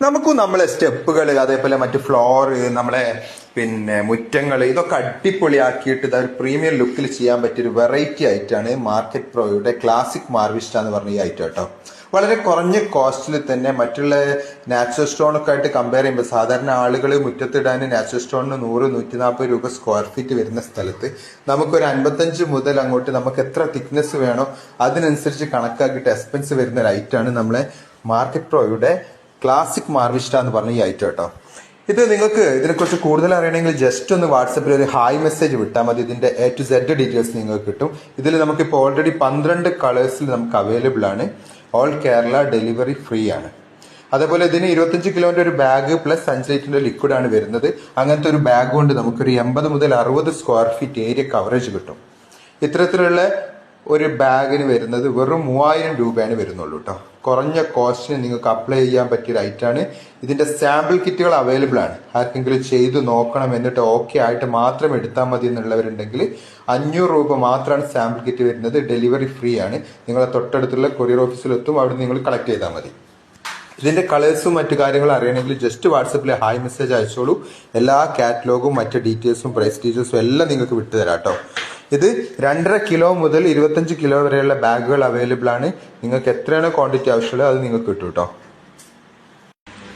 നമുക്കും നമ്മളെ സ്റ്റെപ്പുകൾ അതേപോലെ മറ്റു ഫ്ലോർ നമ്മളെ പിന്നെ മുറ്റങ്ങൾ ഇതൊക്കെ അടിപൊളിയാക്കിയിട്ട് ഇതാ ഒരു പ്രീമിയം ലുക്കിൽ ചെയ്യാൻ പറ്റിയൊരു വെറൈറ്റി ആയിട്ടാണ് മാർക്കറ്റ് പ്രോയുടെ ക്ലാസിക് മാർവിസ്റ്റ എന്ന് പറഞ്ഞ ഈ ഐറ്റം കേട്ടോ. വളരെ കുറഞ്ഞ കോസ്റ്റിൽ തന്നെ മറ്റുള്ള നാച്ചുറൽ സ്റ്റോണൊക്കെ ആയിട്ട് കമ്പയർ ചെയ്യുമ്പോൾ സാധാരണ ആളുകൾ മുറ്റത്തിടാൻ നാച്ചുറൽ സ്റ്റോണിന് നൂറ് നൂറ്റി നാൽപ്പത് രൂപ സ്ക്വയർ ഫീറ്റ് വരുന്ന സ്ഥലത്ത് നമുക്കൊരു അൻപത്തഞ്ച് മുതൽ അങ്ങോട്ട് നമുക്ക് എത്ര തിക്നെസ് വേണോ അതിനനുസരിച്ച് കണക്കാക്കിയിട്ട് എക്സ്പെൻസ് വരുന്ന ഒരു ഐറ്റാണ് നമ്മളെ മാർക്കറ്റ് പ്രോയുടെ ക്ലാസിക് മാർവിസ്റ്റ എന്ന് പറഞ്ഞ ഈ ഐറ്റം കേട്ടോ. ഇത് നിങ്ങൾക്ക് ഇതിനെക്കുറിച്ച് കൂടുതൽ അറിയണമെങ്കിൽ ജസ്റ്റ് ഒന്ന് വാട്സപ്പിൽ ഒരു ഹായ് മെസ്സേജ് വിട്ടാൽ മതി. ഇതിന്റെ എ ടു സെഡ് ഡീറ്റെയിൽസ് നിങ്ങൾക്ക് കിട്ടും. ഇതിൽ നമുക്കിപ്പോൾ ഓൾറെഡി പന്ത്രണ്ട് കളേഴ്സിൽ നമുക്ക് അവൈലബിൾ ആണ്. ഓൾ കേരള ഡെലിവറി ഫ്രീ ആണ്. അതേപോലെ ഇതിന് ഇരുപത്തഞ്ച് കിലോന്റെ ഒരു ബാഗ് പ്ലസ് അഞ്ച് ലിറ്ററിന്റെ ലിക്വിഡ് ആണ് വരുന്നത്. അങ്ങനത്തെ ഒരു ബാഗ് കൊണ്ട് നമുക്കൊരു എൺപത് മുതൽ അറുപത് സ്ക്വയർ ഫീറ്റ് ഏരിയ കവറേജ് കിട്ടും. ഇത്തരത്തിലുള്ള ഒരു ബാഗിന് വരുന്നത് വെറും മൂവായിരം രൂപയാണ് വരുന്നുള്ളൂ കേട്ടോ കുറഞ്ഞ കോസ്റ്റിന് നിങ്ങൾക്ക് അപ്ലൈ ചെയ്യാൻ പറ്റിയ ഐറ്റാണ് ഇതിന്റെ സാമ്പിൾ കിറ്റുകൾ അവൈലബിൾ ആണ്. ആർക്കെങ്കിലും ചെയ്തു നോക്കണം എന്നിട്ട് ഓക്കെ ആയിട്ട് മാത്രം എടുത്താൽ മതി എന്നുള്ളവരുണ്ടെങ്കിൽ അഞ്ഞൂറ് രൂപ മാത്രമാണ് സാമ്പിൾ കിറ്റ് വരുന്നത്. ഡെലിവറി ഫ്രീ ആണ്. നിങ്ങളെ തൊട്ടടുത്തുള്ള കൊറിയർ ഓഫീസിലെത്തും അവിടെ നിങ്ങൾ കളക്ട് ചെയ്താൽ മതി. ഇതിന്റെ കളേഴ്സും മറ്റു കാര്യങ്ങളും അറിയണമെങ്കിൽ ജസ്റ്റ് വാട്സപ്പിൽ ഹായ് മെസ്സേജ് അയച്ചോളൂ. എല്ലാ കാറ്റലോഗും മറ്റു ഡീറ്റെയിൽസും പ്രൈസ് ഡീറ്റെയിൽസും എല്ലാം നിങ്ങൾക്ക് വിട്ടുതരാം കേട്ടോ ഇത് രണ്ടര കിലോ മുതൽ ഇരുപത്തഞ്ച് കിലോ വരെയുള്ള ബാഗുകൾ അവൈലബിൾ ആണ്. നിങ്ങൾക്ക് എത്രയാണോ ക്വാണ്ടിറ്റി ആവശ്യമുള്ളത് അത് നിങ്ങൾക്ക് കിട്ടും കേട്ടോ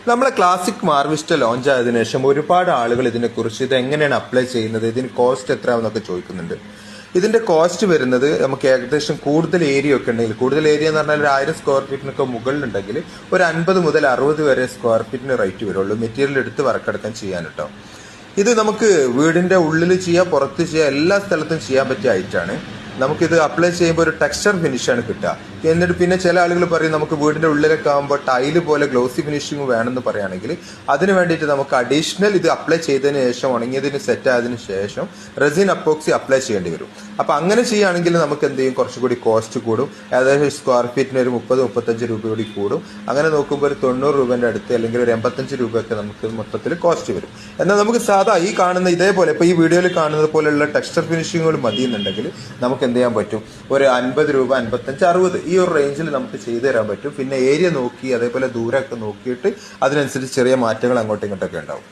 നമ്മളെ ക്ലാസിക് മാർവിസ്റ്റ ലോഞ്ച് ആയതിനു ശേഷം ഒരുപാട് ആളുകൾ ഇതിനെക്കുറിച്ച് ഇത് എങ്ങനെയാണ് അപ്ലൈ ചെയ്യുന്നത് ഇതിന് കോസ്റ്റ് എത്രയാണെന്നൊക്കെ ചോദിക്കുന്നുണ്ട്. ഇതിന്റെ കോസ്റ്റ് വരുന്നത് നമുക്ക് ഏകദേശം കൂടുതൽ ഏരിയ ഒക്കെ ഉണ്ടെങ്കിൽ കൂടുതൽ ഏരിയ എന്ന് പറഞ്ഞാൽ ഒരു ആയിരം സ്ക്വയർ ഫീറ്റിനൊക്കെ മുകളിലുണ്ടെങ്കിൽ ഒരു അൻപത് മുതൽ അറുപത് വരെ സ്ക്വയർ ഫീറ്റിന് റേറ്റ് വരുള്ളൂ. മെറ്റീരിയൽ എടുത്ത് വർക്കെടുക്കാൻ ചെയ്യാൻ കേട്ടോ ഇത് നമുക്ക് വീടിന്റെ ഉള്ളിൽ ചെയ്യാം പുറത്ത് ചെയ്യാം എല്ലാ സ്ഥലത്തും ചെയ്യാൻ പറ്റിയ ഐറ്റാണ്. നമുക്കിത് അപ്ലൈ ചെയ്യുമ്പോൾ ഒരു ടെക്സ്ചർ ഫിനിഷാണ് കിട്ടുക. എന്നിട്ട് പിന്നെ ചില ആളുകൾ പറയും നമുക്ക് വീടിന്റെ ഉള്ളിലൊക്കെ ആകുമ്പോൾ ടൈൽ പോലെ ഗ്ലോസി ഫിനിഷിംഗ് വേണമെന്ന് പറയുകയാണെങ്കിൽ അതിന് വേണ്ടിയിട്ട് നമുക്ക് അഡീഷണൽ ഇത് അപ്ലൈ ചെയ്തതിന് ശേഷം ഉണങ്ങിയതിന് സെറ്റ് ആയതിനു ശേഷം റെസിൻ അപ്പോക്സി അപ്ലൈ ചെയ്യേണ്ടി വരും. അപ്പൊ അങ്ങനെ ചെയ്യുകയാണെങ്കിൽ നമുക്ക് എന്ത് ചെയ്യും? കുറച്ചുകൂടി കോസ്റ്റ് കൂടും. ഏകദേശം സ്ക്വയർ ഫീറ്റിന് ഒരു മുപ്പത് മുപ്പത്തഞ്ച് രൂപ കൂടി കൂടും. അങ്ങനെ നോക്കുമ്പോൾ ഒരു തൊണ്ണൂറ് രൂപേന്റെ അടുത്ത് അല്ലെങ്കിൽ ഒരു എൺപത്തഞ്ച് രൂപയൊക്കെ നമുക്ക് മൊത്തത്തിൽ കോസ്റ്റ് വരും. എന്നാൽ നമുക്ക് സാധാ ഈ കാണുന്ന ഇതേപോലെ ഇപ്പൊ ഈ വീഡിയോയിൽ കാണുന്നത് പോലെയുള്ള ടെക്സ്ചർ ഫിനിഷിങ്ങുകൾ മതി എന്നുണ്ടെങ്കിൽ നമുക്ക് എന്ത് ചെയ്യാൻ പറ്റും? ഒരു അൻപത് രൂപ അൻപത്തഞ്ച് അറുപത് ഈ ഒരു റേഞ്ചിൽ നമുക്ക് ചെയ്തു തരാൻ പറ്റും. പിന്നെ ഏരിയ നോക്കി അതേപോലെ ദൂരമൊക്കെ നോക്കിയിട്ട് അതിനനുസരിച്ച് ചെറിയ മാറ്റങ്ങൾ അങ്ങോട്ടും ഇങ്ങോട്ടൊക്കെ ഉണ്ടാവും.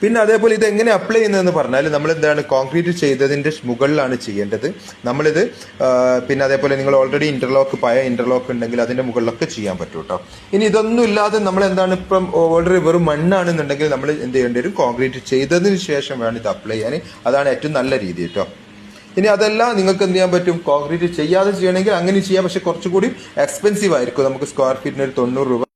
പിന്നെ അതേപോലെ ഇത് എങ്ങനെ അപ്ലൈ ചെയ്യുന്നതെന്ന് പറഞ്ഞാൽ നമ്മൾ എന്താണ് കോൺക്രീറ്റ് ചെയ്തതിന്റെ മുകളിലാണ് ചെയ്യേണ്ടത്. നമ്മളിത് പിന്നെ അതേപോലെ നിങ്ങൾ ഓൾറെഡി ഇന്റർലോക്ക് പഴയ ഇന്റർലോക്ക് ഉണ്ടെങ്കിൽ അതിന്റെ മുകളിലൊക്കെ ചെയ്യാൻ പറ്റും കേട്ടോ ഇനി ഇതൊന്നും ഇല്ലാതെ നമ്മൾ എന്താണ് ഇപ്പം ഓൾറെഡി വെറും മണ്ണാണെന്നുണ്ടെങ്കിൽ നമ്മൾ എന്ത് ചെയ്യേണ്ടി വരും? കോൺക്രീറ്റ് ചെയ്തതിന് ശേഷം വേണം ഇത് അപ്ലൈ ചെയ്യാൻ. അതാണ് ഏറ്റവും നല്ല രീതി കേട്ടോ ഇനി അതെല്ലാം നിങ്ങൾക്ക് എന്ത് ചെയ്യാൻ പറ്റും? കോൺക്രീറ്റ് ചെയ്യാതെ ചെയ്യണമെങ്കിൽ അങ്ങനെ ചെയ്യാം. പക്ഷെ കുറച്ചുകൂടി എക്സ്പെൻസീവ് ആയിരിക്കും. നമുക്ക് സ്ക്വയർ ഫീറ്റിന് ഒരു തൊണ്ണൂറ് രൂപ